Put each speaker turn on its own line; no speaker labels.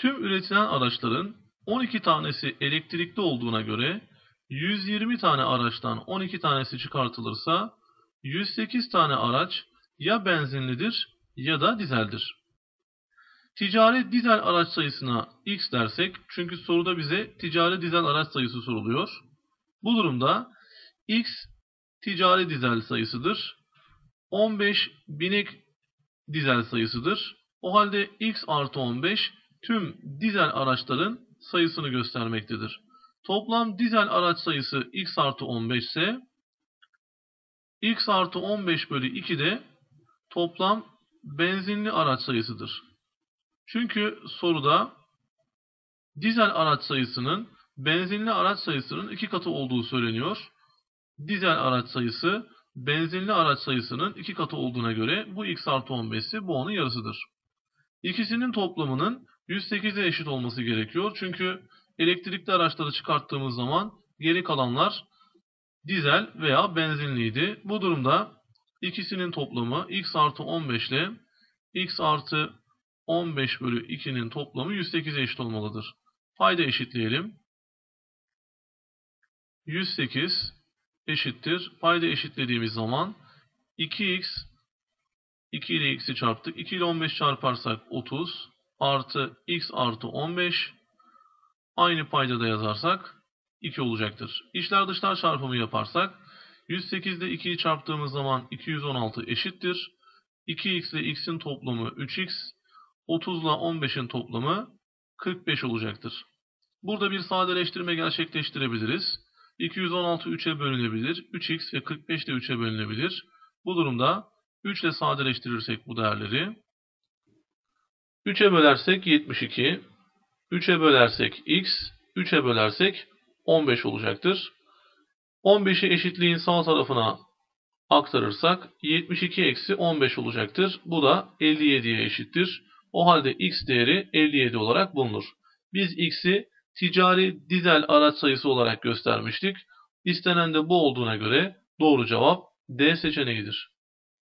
Tüm üretilen araçların 12 tanesi elektrikli olduğuna göre 120 tane araçtan 12 tanesi çıkartılırsa 108 tane araç ya benzinlidir ya da dizeldir. Ticari dizel araç sayısına x dersek çünkü soruda bize ticari dizel araç sayısı soruluyor. Bu durumda x ticari dizel sayısıdır. 15 binek dizel sayısıdır. O halde x artı 15 tüm dizel araçların sayısını göstermektedir. Toplam dizel araç sayısı x artı 15 ise x artı 15 bölü 2 de toplam benzinli araç sayısıdır. Çünkü soruda dizel araç sayısının benzinli araç sayısının iki katı olduğu söyleniyor. Dizel araç sayısı benzinli araç sayısının iki katı olduğuna göre bu x artı 15 ise bu onun yarısıdır. İkisinin toplamının 108'e eşit olması gerekiyor. Çünkü elektrikli araçları çıkarttığımız zaman geri kalanlar dizel veya benzinliydi. Bu durumda ikisinin toplamı x artı 15 ile x artı 15 bölü 2'nin toplamı 108'e eşit olmalıdır. Payda eşitleyelim. 108 eşittir. Payda eşitlediğimiz zaman 2x 2 ile x'i çarptık. 2 ile 15 çarparsak 30 artı x artı 15 aynı payda da yazarsak 2 olacaktır. İçler dışlar çarpımı yaparsak 108 ile 2'yi çarptığımız zaman 216 eşittir. 2x ile x'in toplamı 3x 30 ile 15'in toplamı 45 olacaktır. Burada bir sadeleştirme gerçekleştirebiliriz. 216 3'e bölünebilir. 3x ve 45 de 3'e bölünebilir. Bu durumda 3 ile sadeleştirirsek bu değerleri 3'e bölersek 72, 3'e bölersek x, 3'e bölersek 15 olacaktır. 15'i eşitliğin sağ tarafına aktarırsak 72 eksi 15 olacaktır. Bu da 57'ye eşittir. O halde x değeri 57 olarak bulunur. Biz x'i ticari dizel araç sayısı olarak göstermiştik. İstenen de bu olduğuna göre doğru cevap D seçeneğidir.